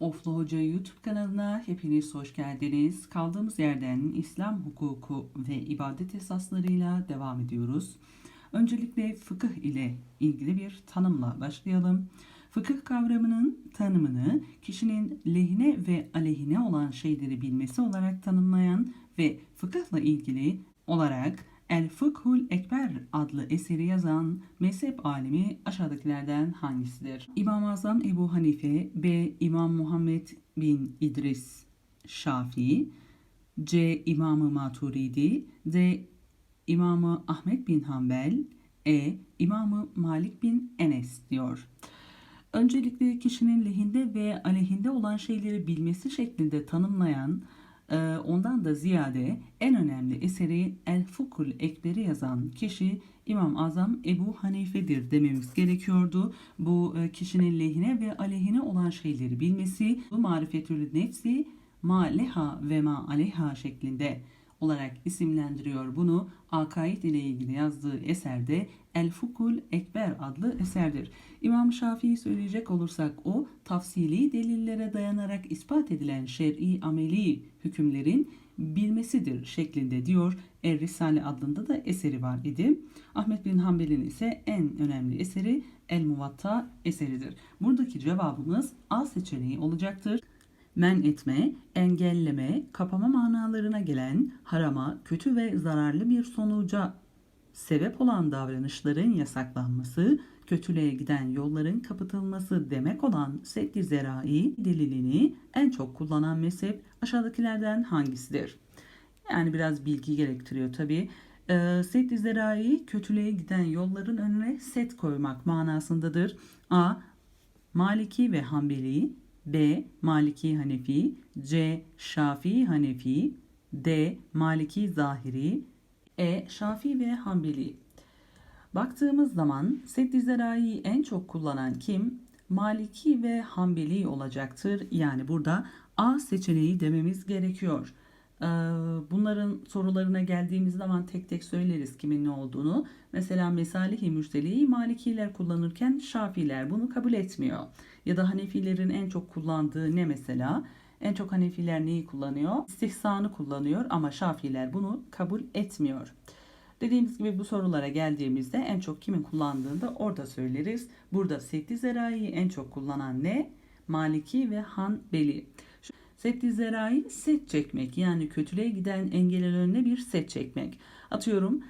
Oflu Hoca YouTube kanalına hepiniz hoş geldiniz. Kaldığımız yerden İslam hukuku ve ibadet esaslarıyla devam ediyoruz. Öncelikle fıkıh ile ilgili bir tanımla başlayalım. Fıkıh kavramının tanımını kişinin lehine ve aleyhine olan şeyleri bilmesi olarak tanımlayan ve fıkıhla ilgili olarak El Fıkhul Ekber adlı eseri yazan mezhep alimi aşağıdakilerden hangisidir? İmam-ı Azam Ebu Hanife, B. İmam Muhammed bin İdris Şafii, C. İmam-ı Maturidi, D. İmamı Ahmet bin Hanbel, E. İmamı Malik bin Enes diyor. Öncelikle kişinin lehinde ve aleyhinde olan şeyleri bilmesi şeklinde tanımlayan ondan da ziyade en önemli eseri El Fukul Ekber'i yazan kişi İmam Azam Ebu Hanife'dir dememiz gerekiyordu. Bu e, kişinin lehine ve aleyhine olan şeyleri bilmesi, bu marifetül nefsi ma leha ve ma aleyha şeklinde olarak isimlendiriyor bunu. Akaid ile ilgili yazdığı eserde El Fukul Ekber adlı eserdir. İmam Şafii söyleyecek olursak o tafsili delillere dayanarak ispat edilen şer'i ameli hükümlerin bilmesidir şeklinde diyor. Er Risale adında da eseri var idi. Ahmet bin Hanbel'in ise en önemli eseri El Muvatta eseridir. Buradaki cevabımız A seçeneği olacaktır men etme, engelleme, kapama manalarına gelen harama, kötü ve zararlı bir sonuca sebep olan davranışların yasaklanması, kötülüğe giden yolların kapatılması demek olan seddi zerai delilini en çok kullanan mezhep aşağıdakilerden hangisidir? Yani biraz bilgi gerektiriyor tabi. Ee, seddi zerai kötülüğe giden yolların önüne set koymak manasındadır. A. Maliki ve Hanbeli B. Maliki Hanefi C. Şafii Hanefi D. Maliki Zahiri E. Şafii ve Hanbeli Baktığımız zaman Seddi Zerai'yi en çok kullanan kim? Maliki ve Hanbeli olacaktır. Yani burada A seçeneği dememiz gerekiyor. Ee, bunların sorularına geldiğimiz zaman tek tek söyleriz kimin ne olduğunu. Mesela Mesalih-i Mürseli'yi Malikiler kullanırken Şafiler bunu kabul etmiyor. Ya da Hanefilerin en çok kullandığı ne mesela? En çok Hanefiler neyi kullanıyor? İstihsanı kullanıyor ama Şafiler bunu kabul etmiyor. Dediğimiz gibi bu sorulara geldiğimizde en çok kimin kullandığını da orada söyleriz. Burada Sekti Zerai'yi en çok kullanan ne? Maliki ve Hanbeli. Setti zerai set çekmek yani kötülüğe giden engelin önüne bir set çekmek. Atıyorum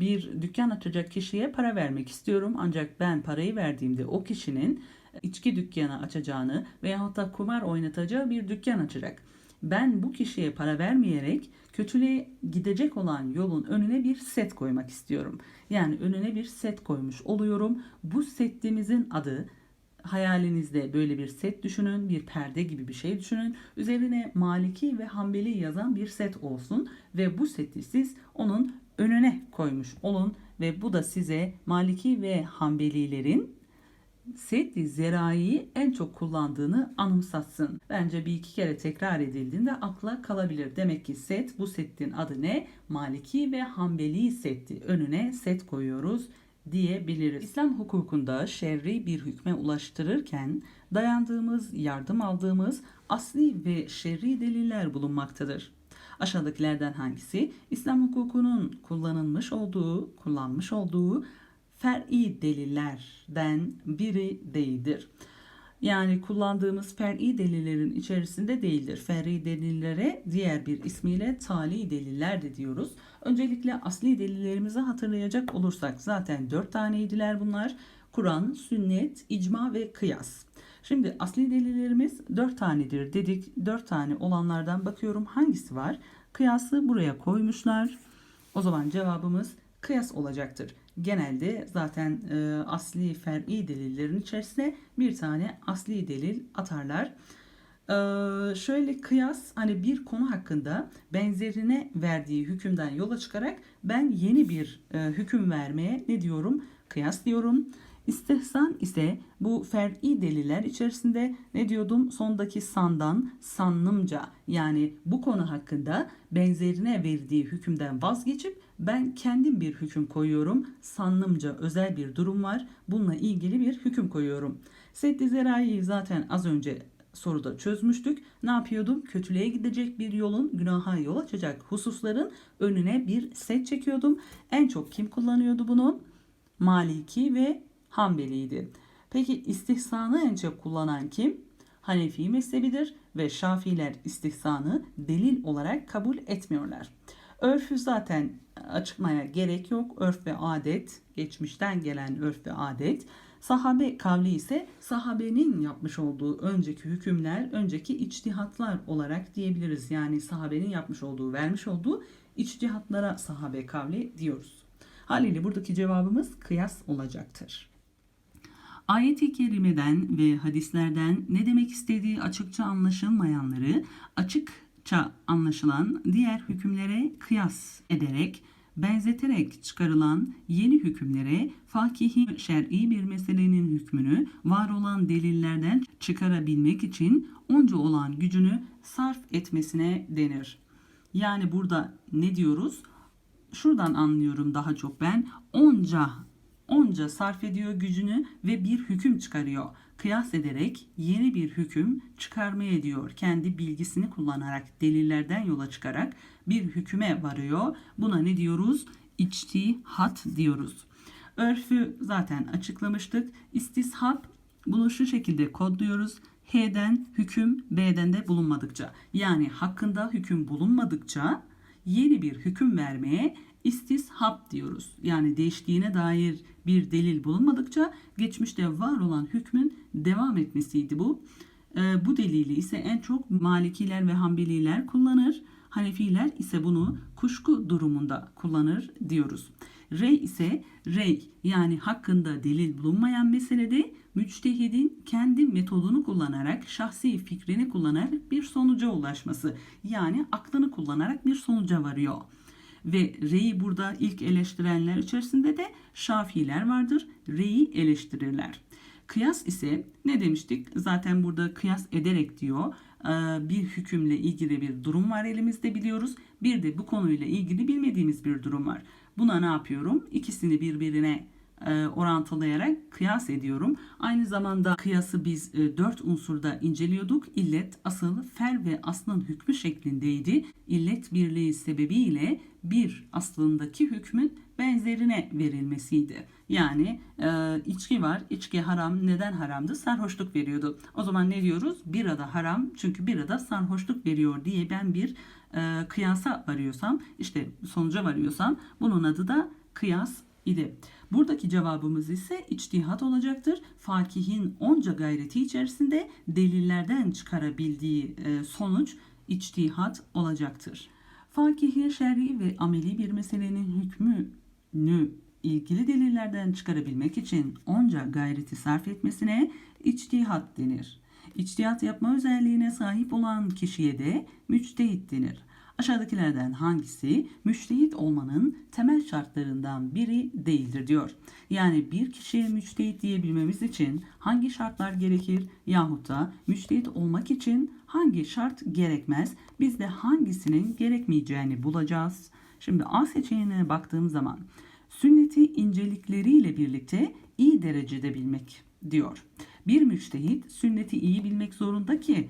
bir dükkan açacak kişiye para vermek istiyorum ancak ben parayı verdiğimde o kişinin içki dükkanı açacağını veya da kumar oynatacağı bir dükkan açacak. Ben bu kişiye para vermeyerek kötülüğe gidecek olan yolun önüne bir set koymak istiyorum. Yani önüne bir set koymuş oluyorum. Bu setimizin adı hayalinizde böyle bir set düşünün, bir perde gibi bir şey düşünün. Üzerine Maliki ve Hanbeli yazan bir set olsun ve bu seti siz onun önüne koymuş olun ve bu da size Maliki ve Hanbelilerin set zeraiyi en çok kullandığını anımsatsın. Bence bir iki kere tekrar edildiğinde akla kalabilir. Demek ki set bu setin adı ne? Maliki ve Hanbeli setti. Önüne set koyuyoruz diyebiliriz. İslam hukukunda şerri bir hükme ulaştırırken dayandığımız, yardım aldığımız asli ve şerri deliller bulunmaktadır. Aşağıdakilerden hangisi İslam hukukunun kullanılmış olduğu, kullanmış olduğu fer'i delillerden biri değildir? Yani kullandığımız fer'i delillerin içerisinde değildir. Fer'i delillere diğer bir ismiyle tali deliller de diyoruz. Öncelikle asli delillerimizi hatırlayacak olursak zaten dört taneydiler bunlar. Kur'an, sünnet, icma ve kıyas. Şimdi asli delillerimiz dört tanedir dedik. Dört tane olanlardan bakıyorum hangisi var? Kıyası buraya koymuşlar. O zaman cevabımız kıyas olacaktır. Genelde zaten e, asli fer'i delillerin içerisine bir tane asli delil atarlar. Ee, şöyle kıyas hani bir konu hakkında benzerine verdiği hükümden yola çıkarak ben yeni bir e, hüküm vermeye ne diyorum? Kıyas diyorum. İstihsan ise bu fer'i deliller içerisinde ne diyordum? Sondaki sandan sannımca yani bu konu hakkında benzerine verdiği hükümden vazgeçip ben kendim bir hüküm koyuyorum. Sannımca özel bir durum var. Bununla ilgili bir hüküm koyuyorum. Seddi Zerai'yi zaten az önce soruda çözmüştük. Ne yapıyordum? Kötülüğe gidecek bir yolun günaha yol açacak hususların önüne bir set çekiyordum. En çok kim kullanıyordu bunu? Maliki ve Hanbeli'ydi. Peki istihsanı en çok kullanan kim? Hanefi mezhebidir ve Şafiler istihsanı delil olarak kabul etmiyorlar. Örfü zaten açıkmaya gerek yok. Örf ve adet, geçmişten gelen örf ve adet. Sahabe kavli ise sahabenin yapmış olduğu önceki hükümler, önceki içtihatlar olarak diyebiliriz. Yani sahabenin yapmış olduğu, vermiş olduğu içtihatlara sahabe kavli diyoruz. Haliyle buradaki cevabımız kıyas olacaktır. Ayet-i kerimeden ve hadislerden ne demek istediği açıkça anlaşılmayanları açıkça anlaşılan diğer hükümlere kıyas ederek benzeterek çıkarılan yeni hükümlere fakihi şer'i bir meselenin hükmünü var olan delillerden çıkarabilmek için onca olan gücünü sarf etmesine denir. Yani burada ne diyoruz? Şuradan anlıyorum daha çok ben. Onca onca sarf ediyor gücünü ve bir hüküm çıkarıyor. Kıyas ederek yeni bir hüküm çıkarmaya ediyor. Kendi bilgisini kullanarak, delillerden yola çıkarak bir hüküme varıyor. Buna ne diyoruz? İçtihat diyoruz. Örfü zaten açıklamıştık. İstishab bunu şu şekilde kodluyoruz. H'den hüküm, B'den de bulunmadıkça. Yani hakkında hüküm bulunmadıkça yeni bir hüküm vermeye istishab diyoruz. Yani değiştiğine dair bir delil bulunmadıkça geçmişte var olan hükmün devam etmesiydi bu. Ee, bu delili ise en çok Malikiler ve Hanbeliler kullanır. Hanefiler ise bunu kuşku durumunda kullanır diyoruz. Rey ise rey yani hakkında delil bulunmayan meselede müçtehidin kendi metodunu kullanarak şahsi fikrini kullanarak bir sonuca ulaşması yani aklını kullanarak bir sonuca varıyor. Ve reyi burada ilk eleştirenler içerisinde de şafiler vardır. Reyi eleştirirler. Kıyas ise ne demiştik? Zaten burada kıyas ederek diyor. Ee, bir hükümle ilgili bir durum var elimizde biliyoruz. Bir de bu konuyla ilgili bilmediğimiz bir durum var. Buna ne yapıyorum? İkisini birbirine e, orantılayarak kıyas ediyorum. Aynı zamanda kıyası biz e, dört unsurda inceliyorduk. İllet, asıl, fer ve aslın hükmü şeklindeydi. İllet birliği sebebiyle bir aslındaki hükmün benzerine verilmesiydi. Yani e, içki var, içki haram. Neden haramdı? Sarhoşluk veriyordu. O zaman ne diyoruz? Birada haram çünkü birada sarhoşluk veriyor diye ben bir e, kıyasa varıyorsam, işte sonuca varıyorsam bunun adı da kıyas idi. Buradaki cevabımız ise içtihat olacaktır. Fakihin onca gayreti içerisinde delillerden çıkarabildiği e, sonuç içtihat olacaktır. Fakihin şer'i ve ameli bir meselenin hükmünü ilgili delillerden çıkarabilmek için onca gayreti sarf etmesine içtihat denir. İçtihat yapma özelliğine sahip olan kişiye de müçtehit denir. Aşağıdakilerden hangisi müştehit olmanın temel şartlarından biri değildir diyor. Yani bir kişiye müçtehit diyebilmemiz için hangi şartlar gerekir yahut da müçtehit olmak için hangi şart gerekmez? Biz de hangisinin gerekmeyeceğini bulacağız. Şimdi A seçeneğine baktığım zaman sünneti incelikleriyle birlikte iyi derecede bilmek diyor. Bir müçtehit sünneti iyi bilmek zorunda ki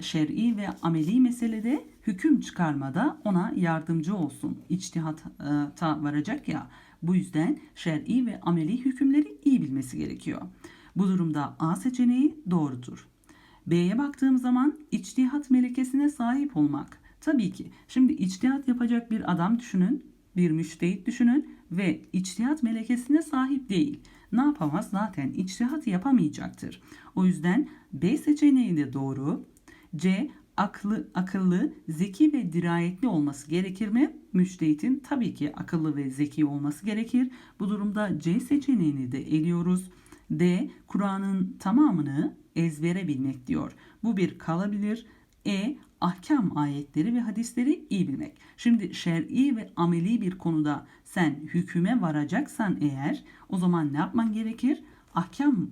şer'i ve ameli meselede hüküm çıkarmada ona yardımcı olsun. İçtihata varacak ya. Bu yüzden şer'i ve ameli hükümleri iyi bilmesi gerekiyor. Bu durumda A seçeneği doğrudur. B'ye baktığım zaman içtihat melekesine sahip olmak. Tabii ki. Şimdi içtihat yapacak bir adam düşünün, bir müştehit düşünün ve içtihat melekesine sahip değil. Ne yapamaz? Zaten içtihat yapamayacaktır. O yüzden B seçeneği de doğru. C aklı, akıllı, zeki ve dirayetli olması gerekir mi? Müçtehitin tabii ki akıllı ve zeki olması gerekir. Bu durumda C seçeneğini de eliyoruz. D. Kur'an'ın tamamını ezbere bilmek diyor. Bu bir kalabilir. E. Ahkam ayetleri ve hadisleri iyi bilmek. Şimdi şer'i ve ameli bir konuda sen hüküme varacaksan eğer o zaman ne yapman gerekir? Ahkam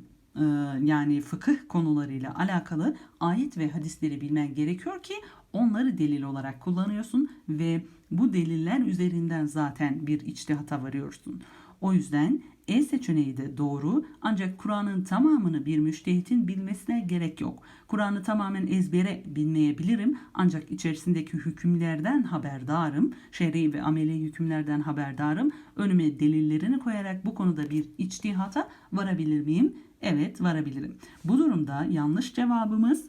yani fıkıh konularıyla alakalı ayet ve hadisleri bilmen gerekiyor ki onları delil olarak kullanıyorsun ve bu deliller üzerinden zaten bir içtihata varıyorsun. O yüzden E seçeneği de doğru ancak Kur'an'ın tamamını bir müştehitin bilmesine gerek yok. Kur'an'ı tamamen ezbere bilmeyebilirim ancak içerisindeki hükümlerden haberdarım. Şer'i ve ameli hükümlerden haberdarım. Önüme delillerini koyarak bu konuda bir içtihata varabilir miyim? Evet varabilirim. Bu durumda yanlış cevabımız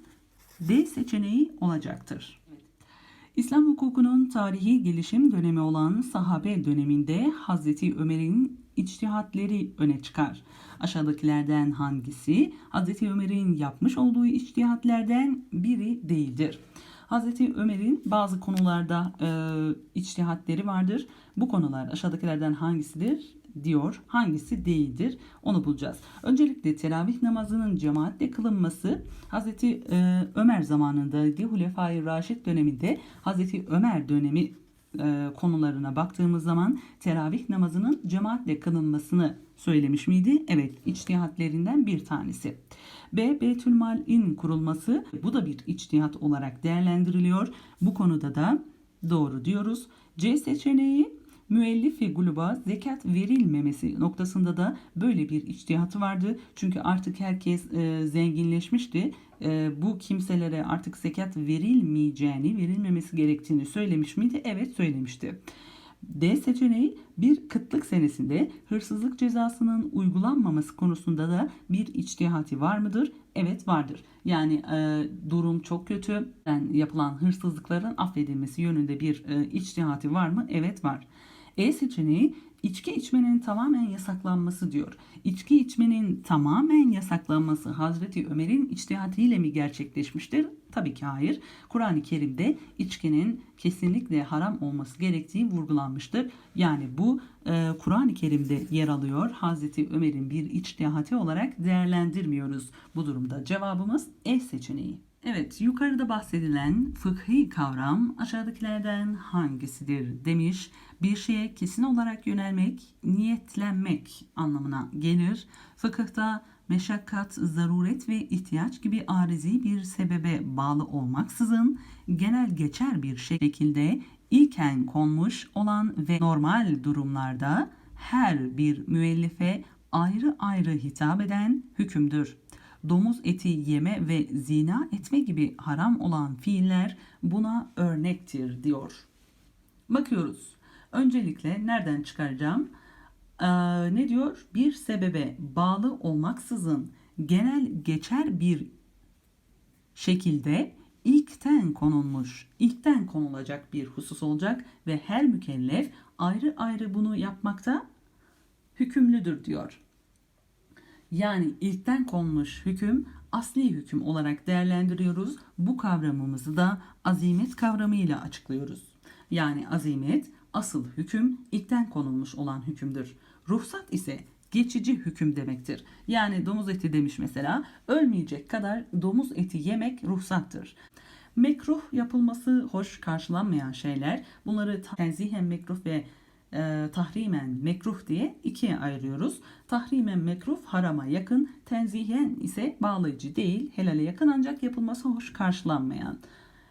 D seçeneği olacaktır. İslam hukukunun tarihi gelişim dönemi olan sahabe döneminde Hazreti Ömer'in içtihatleri öne çıkar. Aşağıdakilerden hangisi Hazreti Ömer'in yapmış olduğu içtihatlerden biri değildir? Hazreti Ömer'in bazı konularda e, içtihatleri vardır. Bu konular aşağıdakilerden hangisidir? Diyor. Hangisi değildir? Onu bulacağız. Öncelikle teravih namazının cemaatle kılınması Hazreti e, Ömer zamanında Hulefai Raşid döneminde Hazreti Ömer dönemi e, konularına baktığımız zaman teravih namazının cemaatle kılınmasını söylemiş miydi? Evet, içtihatlerinden bir tanesi. B. Beytülmal'in kurulması bu da bir içtihat olarak değerlendiriliyor. Bu konuda da doğru diyoruz. C seçeneği müellifi gruba zekat verilmemesi noktasında da böyle bir içtihatı vardı. Çünkü artık herkes e, zenginleşmişti. E, bu kimselere artık zekat verilmeyeceğini, verilmemesi gerektiğini söylemiş miydi? Evet söylemişti. D seçeneği bir kıtlık senesinde hırsızlık cezasının uygulanmaması konusunda da bir içtihati var mıdır? Evet vardır. Yani e, durum çok kötü. Yani yapılan hırsızlıkların affedilmesi yönünde bir e, içtihati var mı? Evet var. E seçeneği içki içmenin tamamen yasaklanması diyor. İçki içmenin tamamen yasaklanması Hazreti Ömer'in içtihatiyle mi gerçekleşmiştir? Tabii ki hayır. Kur'an-ı Kerim'de içkinin kesinlikle haram olması gerektiği vurgulanmıştır. Yani bu e, Kur'an-ı Kerim'de yer alıyor. Hazreti Ömer'in bir içtihati olarak değerlendirmiyoruz. Bu durumda cevabımız E seçeneği. Evet, yukarıda bahsedilen fıkhi kavram aşağıdakilerden hangisidir demiş. Bir şeye kesin olarak yönelmek, niyetlenmek anlamına gelir. Fıkıhta meşakkat, zaruret ve ihtiyaç gibi arizi bir sebebe bağlı olmaksızın genel geçer bir şekilde ilken konmuş olan ve normal durumlarda her bir müellife ayrı ayrı hitap eden hükümdür domuz eti yeme ve zina etme gibi haram olan fiiller buna örnektir diyor. Bakıyoruz. Öncelikle nereden çıkaracağım? Ee, ne diyor? Bir sebebe bağlı olmaksızın genel geçer bir şekilde ilkten konulmuş, ilkten konulacak bir husus olacak ve her mükellef ayrı ayrı bunu yapmakta hükümlüdür diyor. Yani ilkten konmuş hüküm asli hüküm olarak değerlendiriyoruz. Bu kavramımızı da azimet kavramıyla açıklıyoruz. Yani azimet asıl hüküm ilkten konulmuş olan hükümdür. Ruhsat ise geçici hüküm demektir. Yani domuz eti demiş mesela ölmeyecek kadar domuz eti yemek ruhsattır. Mekruh yapılması hoş karşılanmayan şeyler bunları tenzihen mekruh ve e, tahrimen mekruh diye ikiye ayırıyoruz. Tahrimen mekruh harama yakın, tenzihen ise bağlayıcı değil, helale yakın ancak yapılması hoş karşılanmayan.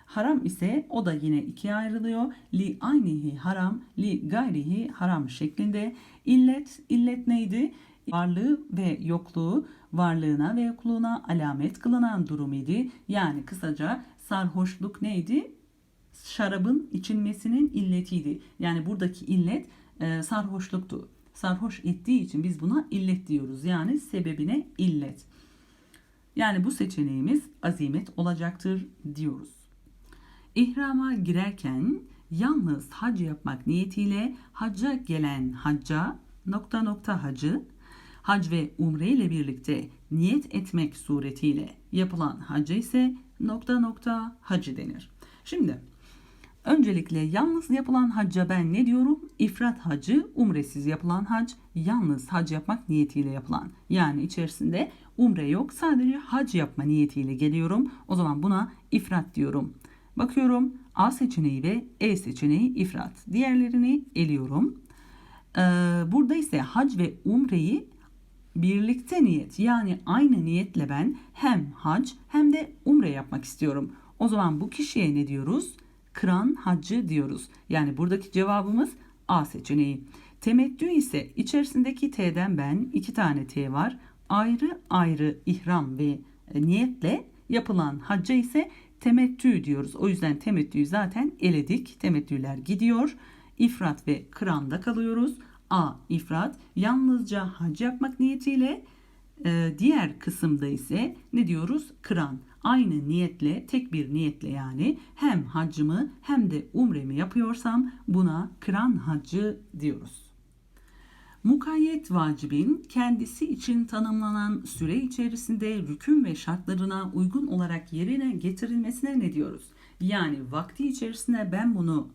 Haram ise o da yine ikiye ayrılıyor. Li aynihi haram, li gayrihi haram şeklinde. İllet, illet neydi? Varlığı ve yokluğu, varlığına ve yokluğuna alamet kılınan durum idi. Yani kısaca sarhoşluk neydi? Şarabın içilmesinin illetiydi. Yani buradaki illet e, sarhoşluktu. Sarhoş ettiği için biz buna illet diyoruz. Yani sebebine illet. Yani bu seçeneğimiz azimet olacaktır diyoruz. İhrama girerken yalnız hac yapmak niyetiyle hacca gelen hacca nokta nokta hacı hac ve umre ile birlikte niyet etmek suretiyle yapılan hacca ise nokta nokta hacı denir. Şimdi Öncelikle yalnız yapılan hacca ben ne diyorum? İfrat hacı, umresiz yapılan hac, yalnız hac yapmak niyetiyle yapılan. Yani içerisinde umre yok, sadece hac yapma niyetiyle geliyorum. O zaman buna ifrat diyorum. Bakıyorum A seçeneği ve E seçeneği ifrat. Diğerlerini eliyorum. Ee, burada ise hac ve umreyi birlikte niyet yani aynı niyetle ben hem hac hem de umre yapmak istiyorum. O zaman bu kişiye ne diyoruz? Kıran haccı diyoruz. Yani buradaki cevabımız A seçeneği. Temettü ise içerisindeki T'den ben iki tane T var. Ayrı ayrı ihram ve e, niyetle yapılan hacca ise temettü diyoruz. O yüzden temettüyü zaten eledik. Temettüler gidiyor. İfrat ve kıranda kalıyoruz. A. ifrat yalnızca hac yapmak niyetiyle e, diğer kısımda ise ne diyoruz? Kıran. Aynı niyetle, tek bir niyetle yani hem haccımı hem de umremi yapıyorsam buna kıran haccı diyoruz. Mukayyet vacibin kendisi için tanımlanan süre içerisinde rükün ve şartlarına uygun olarak yerine getirilmesine ne diyoruz? Yani vakti içerisinde ben bunu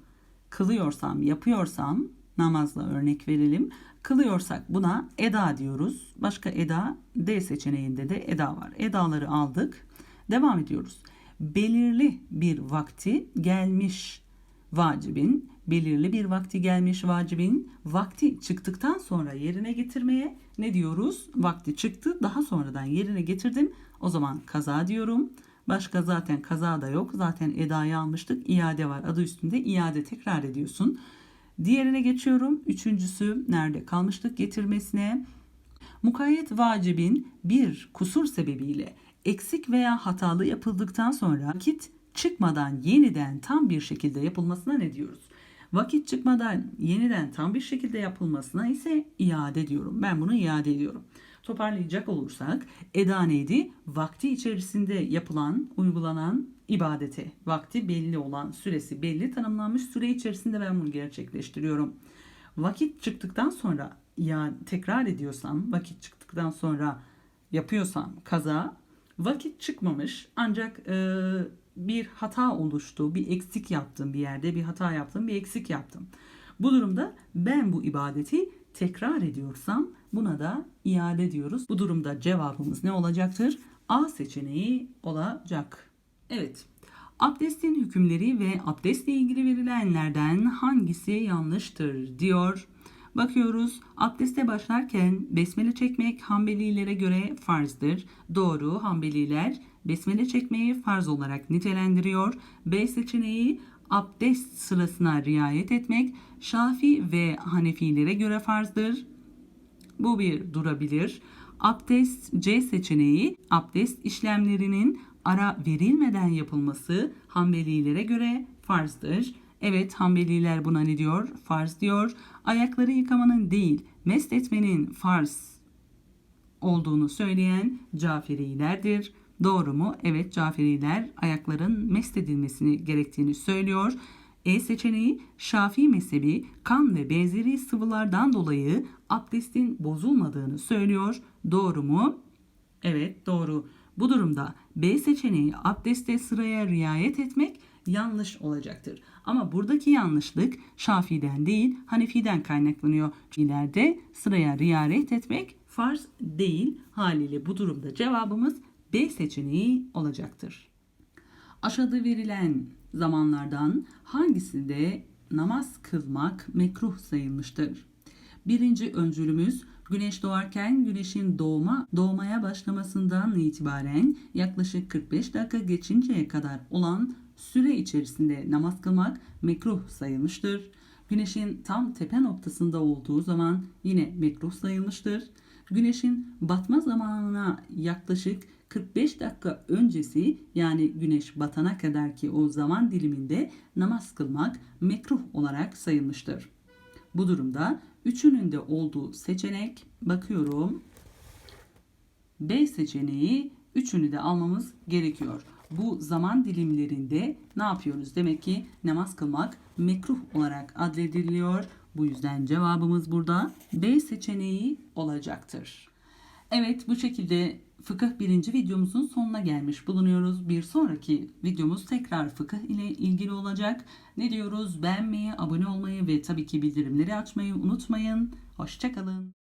kılıyorsam, yapıyorsam namazla örnek verelim. Kılıyorsak buna eda diyoruz. Başka eda D seçeneğinde de eda var. Edaları aldık. Devam ediyoruz. Belirli bir vakti gelmiş vacibin, belirli bir vakti gelmiş vacibin vakti çıktıktan sonra yerine getirmeye ne diyoruz? Vakti çıktı daha sonradan yerine getirdim. O zaman kaza diyorum. Başka zaten kaza da yok. Zaten edayı almıştık. İade var. Adı üstünde iade tekrar ediyorsun. Diğerine geçiyorum. Üçüncüsü nerede kalmıştık getirmesine. Mukayyet vacibin bir kusur sebebiyle eksik veya hatalı yapıldıktan sonra vakit çıkmadan yeniden tam bir şekilde yapılmasına ne diyoruz? Vakit çıkmadan yeniden tam bir şekilde yapılmasına ise iade diyorum. Ben bunu iade ediyorum. Toparlayacak olursak eda neydi? Vakti içerisinde yapılan, uygulanan ibadete. Vakti belli olan, süresi belli tanımlanmış süre içerisinde ben bunu gerçekleştiriyorum. Vakit çıktıktan sonra ya tekrar ediyorsam, vakit çıktıktan sonra yapıyorsam kaza, vakit çıkmamış ancak e, bir hata oluştu, bir eksik yaptım bir yerde, bir hata yaptım, bir eksik yaptım. Bu durumda ben bu ibadeti tekrar ediyorsam buna da iade diyoruz. Bu durumda cevabımız ne olacaktır? A seçeneği olacak. Evet. Abdestin hükümleri ve abdestle ilgili verilenlerden hangisi yanlıştır diyor. Bakıyoruz. Abdeste başlarken besmele çekmek Hanbelilere göre farzdır. Doğru. Hanbeliler besmele çekmeyi farz olarak nitelendiriyor. B seçeneği abdest sırasına riayet etmek Şafi ve Hanefilere göre farzdır. Bu bir durabilir. Abdest C seçeneği abdest işlemlerinin ara verilmeden yapılması Hanbelilere göre farzdır. Evet Hanbeliler buna ne diyor? Farz diyor. Ayakları yıkamanın değil, mest etmenin farz olduğunu söyleyen Caferilerdir. Doğru mu? Evet Caferiler ayakların mest edilmesini gerektiğini söylüyor. E seçeneği Şafii mezhebi kan ve benzeri sıvılardan dolayı abdestin bozulmadığını söylüyor. Doğru mu? Evet doğru. Bu durumda B seçeneği abdeste sıraya riayet etmek yanlış olacaktır. Ama buradaki yanlışlık Şafii'den değil Hanefi'den kaynaklanıyor. İleride sıraya riayet etmek farz değil. Haliyle bu durumda cevabımız B seçeneği olacaktır. Aşağıda verilen zamanlardan hangisinde namaz kılmak mekruh sayılmıştır? Birinci öncülümüz güneş doğarken güneşin doğma doğmaya başlamasından itibaren yaklaşık 45 dakika geçinceye kadar olan süre içerisinde namaz kılmak mekruh sayılmıştır. Güneşin tam tepe noktasında olduğu zaman yine mekruh sayılmıştır. Güneşin batma zamanına yaklaşık 45 dakika öncesi yani güneş batana kadar ki o zaman diliminde namaz kılmak mekruh olarak sayılmıştır. Bu durumda üçünün de olduğu seçenek bakıyorum. B seçeneği üçünü de almamız gerekiyor. Bu zaman dilimlerinde ne yapıyoruz? Demek ki namaz kılmak mekruh olarak adlediliyor. Bu yüzden cevabımız burada B seçeneği olacaktır. Evet bu şekilde fıkıh birinci videomuzun sonuna gelmiş bulunuyoruz. Bir sonraki videomuz tekrar fıkıh ile ilgili olacak. Ne diyoruz? Beğenmeyi, abone olmayı ve tabii ki bildirimleri açmayı unutmayın. Hoşçakalın.